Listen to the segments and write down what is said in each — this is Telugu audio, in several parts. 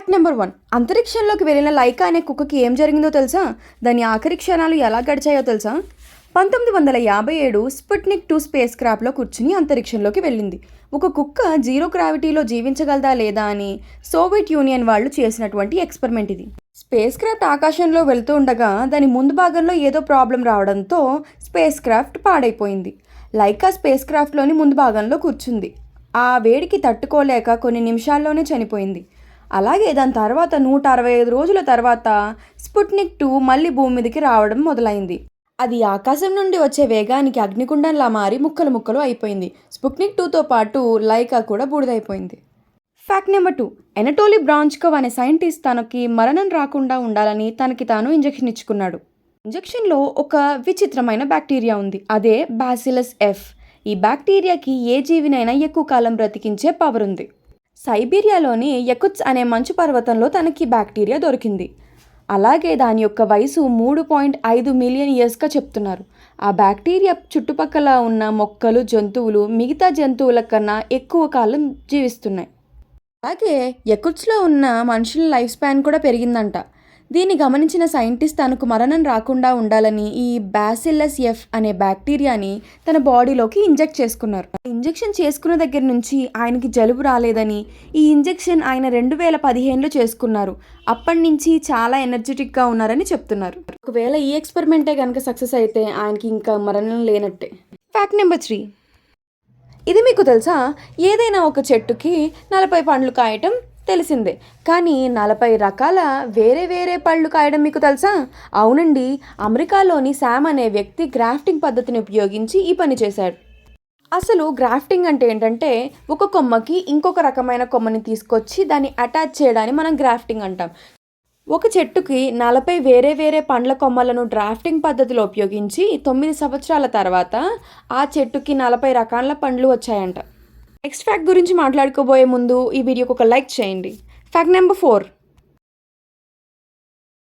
ఫ్యాక్ట్ నెంబర్ వన్ అంతరిక్షంలోకి వెళ్ళిన లైకా అనే కుక్కకి ఏం జరిగిందో తెలుసా? దాని ఆఖరి క్షణాలు ఎలా గడిచాయో తెలుసా? పంతొమ్మిది వందల యాభై ఏడు స్పుట్నిక్ టూ స్పేస్ క్రాఫ్ట్లో కూర్చుని అంతరిక్షంలోకి వెళ్ళింది. ఒక కుక్క జీరో గ్రావిటీలో జీవించగలదా లేదా అని సోవియట్ యూనియన్ వాళ్ళు చేసినటువంటి ఎక్స్పెరిమెంట్ ఇది. స్పేస్ క్రాఫ్ట్ ఆకాశంలో వెళ్తూ ఉండగా దాని ముందు భాగంలో ఏదో ప్రాబ్లం రావడంతో స్పేస్ క్రాఫ్ట్ పాడైపోయింది. లైకా స్పేస్ క్రాఫ్ట్లోని ముందు భాగంలో కూర్చుంది. ఆ వేడికి తట్టుకోలేక కొన్ని నిమిషాల్లోనే చనిపోయింది. అలాగే దాని తర్వాత నూట అరవై ఐదు రోజుల తర్వాత స్పుట్నిక్ టూ మళ్ళీ భూమి మీదకి రావడం మొదలైంది. అది ఆకాశం నుండి వచ్చే వేగానికి అగ్నికుండంలా మారి ముక్కలు ముక్కలు అయిపోయింది. స్పుట్నిక్ టూతో పాటు లైకా కూడా బూడిదైపోయింది. ఫ్యాక్ట్ నెంబర్ టూ ఎనటోలి బ్రాంచ్కవ్ అనే సైంటిస్ట్ తనకి మరణం రాకుండా ఉండాలని తనకి తాను ఇంజెక్షన్ ఇచ్చుకున్నాడు. ఇంజెక్షన్లో ఒక విచిత్రమైన బ్యాక్టీరియా ఉంది. అదే బాసిలస్ ఎఫ్. ఈ బ్యాక్టీరియాకి ఏ జీవినైనా ఎక్కువ కాలం బ్రతికించే పవర్ ఉంది. సైబీరియాలోని యకుత్స్ అనే మంచు పర్వతంలో తనకి బ్యాక్టీరియా దొరికింది. అలాగే దాని యొక్క వయసు మూడు పాయింట్ ఐదు మిలియన్ ఇయర్స్గా చెప్తున్నారు. ఆ బ్యాక్టీరియా చుట్టుపక్కల ఉన్న మొక్కలు జంతువులు మిగతా జంతువుల కన్నా ఎక్కువ కాలం జీవిస్తున్నాయి. అలాగే యకుత్స్లో ఉన్న మనుషుల లైఫ్ స్పాన్ కూడా పెరిగిందంట. దీన్ని గమనించిన సైంటిస్ట్ తనకు మరణం రాకుండా ఉండాలని ఈ బ్యాసిల్లస్ ఎఫ్ అనే బ్యాక్టీరియాని తన బాడీలోకి ఇంజెక్ట్ చేసుకున్నారు. ఇంజెక్షన్ చేసుకున్న దగ్గర నుంచి ఆయనకి జలుబు రాలేదని ఈ ఇంజెక్షన్ ఆయన రెండు వేల పదిహేనులో చేసుకున్నారు. అప్పటి నుంచి చాలా ఎనర్జెటిక్గా ఉన్నారని చెప్తున్నారు. ఒకవేళ ఈ ఎక్స్పెరిమెంటే కనుక సక్సెస్ అయితే ఆయనకి ఇంకా మరణం లేనట్టే. Fact number three. ఇది మీకు తెలుసా? ఏదైనా ఒక చెట్టుకి నలభై పండ్లు కాయటం తెలిసిందే. కానీ నలభై రకాల వేరే వేరే పళ్ళు కాయడం మీకు తెలుసా? అవునండి. అమెరికాలోని శామ్ అనే వ్యక్తి గ్రాఫ్టింగ్ పద్ధతిని ఉపయోగించి ఈ పని చేశాడు. అసలు గ్రాఫ్టింగ్ అంటే ఏంటంటే ఒక కొమ్మకి ఇంకొక రకమైన కొమ్మని తీసుకొచ్చి దాన్ని అటాచ్ చేయడాన్ని మనం గ్రాఫ్టింగ్ అంటాం. ఒక చెట్టుకి నలభై వేరే వేరే పండ్ల కొమ్మలను డ్రాఫ్టింగ్ పద్ధతిలో ఉపయోగించి తొమ్మిది సంవత్సరాల తర్వాత ఆ చెట్టుకి నలభై రకాల పండ్లు వచ్చాయంట. నెక్స్ట్ ఫ్యాక్ట్ గురించి మాట్లాడుకోబోయే ముందు ఈ వీడియోకి ఒక లైక్ చేయండి. ఫ్యాక్ట్ నెంబర్ ఫోర్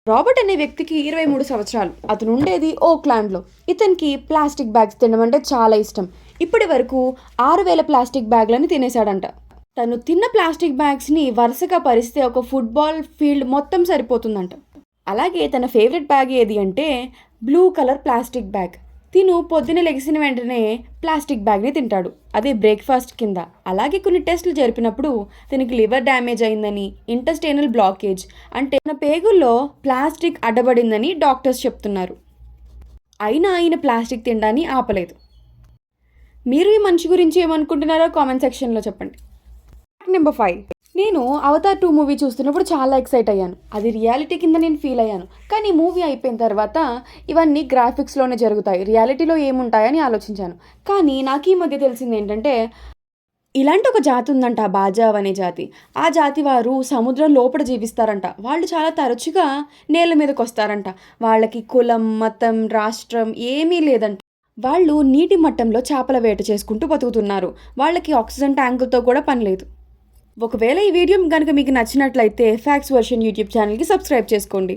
రాబర్ట్ అనే వ్యక్తికి ఇరవై మూడు సంవత్సరాలు. అతను ఉండేది ఓక్లాండ్లో. ఇతనికి ప్లాస్టిక్ బ్యాగ్స్ తినడం అంటే చాలా ఇష్టం. ఇప్పటి వరకు ఆరు వేల ప్లాస్టిక్ బ్యాగ్లని తినేశాడంట. తను తిన్న ప్లాస్టిక్ బ్యాగ్స్ని వరుసగా పరిస్తే ఒక ఫుట్బాల్ ఫీల్డ్ మొత్తం సరిపోతుందంట. అలాగే తన ఫేవరెట్ బ్యాగ్ ఏది అంటే బ్లూ కలర్ ప్లాస్టిక్ బ్యాగ్. తిను పొద్దున లెగిసిన వెంటనే ప్లాస్టిక్ బ్యాగ్ని తింటాడు. అదే బ్రేక్ఫాస్ట్ కింద. అలాగే కొన్ని టెస్టులు జరిపినప్పుడు తనకి లివర్ డ్యామేజ్ అయిందని ఇంటస్టైనల్ బ్లాకేజ్ అంటే తన పేగుల్లో ప్లాస్టిక్ అడ్డబడిందని డాక్టర్స్ చెప్తున్నారు. అయినా ఆయన ప్లాస్టిక్ తినడాన్ని ఆపలేదు. మీరు ఈ మనిషి గురించి ఏమనుకుంటున్నారో కామెంట్ సెక్షన్లో చెప్పండి. నెంబర్ ఫైవ్ నేను అవతార్ టూ మూవీ చూస్తున్నప్పుడు చాలా ఎక్సైట్ అయ్యాను. అది రియాలిటీ కింద నేను ఫీల్ అయ్యాను. కానీ మూవీ అయిపోయిన తర్వాత ఇవన్నీ గ్రాఫిక్స్లోనే జరుగుతాయి. రియాలిటీలో ఏముంటాయని ఆలోచించాను. కానీ నాకు ఈ మధ్య తెలిసింది ఏంటంటే ఇలాంటి ఒక జాతి ఉందంట బాజావ్ అనే జాతి. ఆ జాతి వారు సముద్రం లోపల జీవిస్తారంట. వాళ్ళు చాలా తరచుగా నేల మీదకి వస్తారంట. వాళ్ళకి కులం మతం రాష్ట్రం ఏమీ లేదంట. వాళ్ళు నీటి మట్టంలో చేపల వేట చేసుకుంటూ బతుకుతున్నారు. వాళ్ళకి ఆక్సిజన్ ట్యాంకులతో కూడా పని లేదు. ఒకవేళ ఈ వీడియో కనుక మీకు నచ్చినట్లయితే ఫ్యాక్స్ వర్షన్ యూట్యూబ్ ఛానల్కి సబ్స్క్రైబ్ చేసుకోండి.